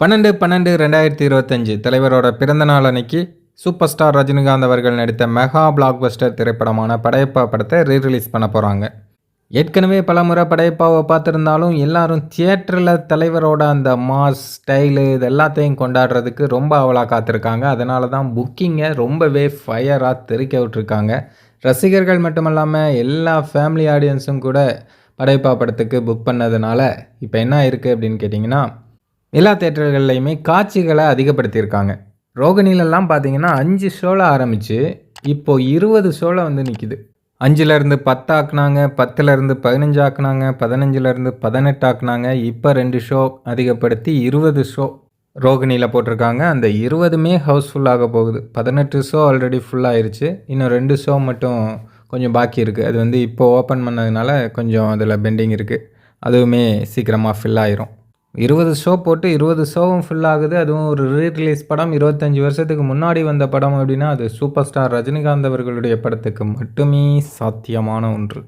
பன்னெண்டு பன்னெண்டு ரெண்டாயிரத்தி இருபத்தஞ்சு தலைவரோட பிறந்த நாள் அன்னைக்கு சூப்பர் ஸ்டார் ரஜினிகாந்த் அவர்கள் நடித்த மெகா பிளாக்பஸ்டர் திரைப்படமான படையப்பா படத்தை ரீரிலீஸ் பண்ண போகிறாங்க ஏற்கனவே பல முறை படையப்பாவை பார்த்துருந்தாலும் எல்லாரும் தியேட்டரில் தலைவரோட அந்த மாஸ் ஸ்டைலு இது எல்லாத்தையும் கொண்டாடுறதுக்கு ரொம்ப அவலாக காத்திருக்காங்க. அதனால தான் புக்கிங்கை ரொம்பவே ஃபயராக தெரிக்க விட்டுருக்காங்க. ரசிகர்கள் மட்டுமல்லாமல் எல்லா ஃபேமிலி ஆடியன்ஸும் கூட படையப்பா படத்துக்கு புக் பண்ணதுனால இப்போ என்ன இருக்குது அப்படின்னு கேட்டிங்கன்னா எல்லா தேட்டர்கள்லையுமே காட்சிகளை அதிகப்படுத்தியிருக்காங்க. ரோகிணிலெல்லாம் பார்த்தீங்கன்னா அஞ்சு ஷோவில் ஆரம்பித்து இப்போது இருபது ஷோவில் வந்து நிற்கிது அஞ்சுலேருந்து பத்து ஆக்குனாங்க பத்துலேருந்து பதினஞ்சு ஆக்குனாங்க பதினஞ்சுலேருந்து பதினெட்டு ஆக்குனாங்க இப்போ ரெண்டு ஷோ அதிகப்படுத்தி இருபது ஷோ ரோகிணியில் போட்டிருக்காங்க. அந்த இருபதுமே ஹவுஸ்ஃபுல்லாக போகுது. பதினெட்டு ஷோ ஆல்ரெடி ஃபுல்லாகிருச்சு இன்னும் ரெண்டு ஷோ மட்டும் கொஞ்சம் பாக்கி இருக்குது அது வந்து இப்போ ஓப்பன் பண்ணதுனால கொஞ்சம் அதில் பெண்டிங் இருக்குது அதுவுமே சீக்கிரமாக ஃபில் ஆயிரும். இருபது ஷோ போட்டு இருபது ஷோவும் ஃபில் ஆகுது. அதுவும் ஒரு ரீ-ரிலீஸ் படம் இருபத்தஞ்சி வருஷத்துக்கு முன்னாடி வந்த படம் அப்படின்னா அது சூப்பர் ஸ்டார் ரஜினிகாந்த் அவர்களுடைய படத்துக்கு மட்டுமே சாத்தியமான ஒன்று.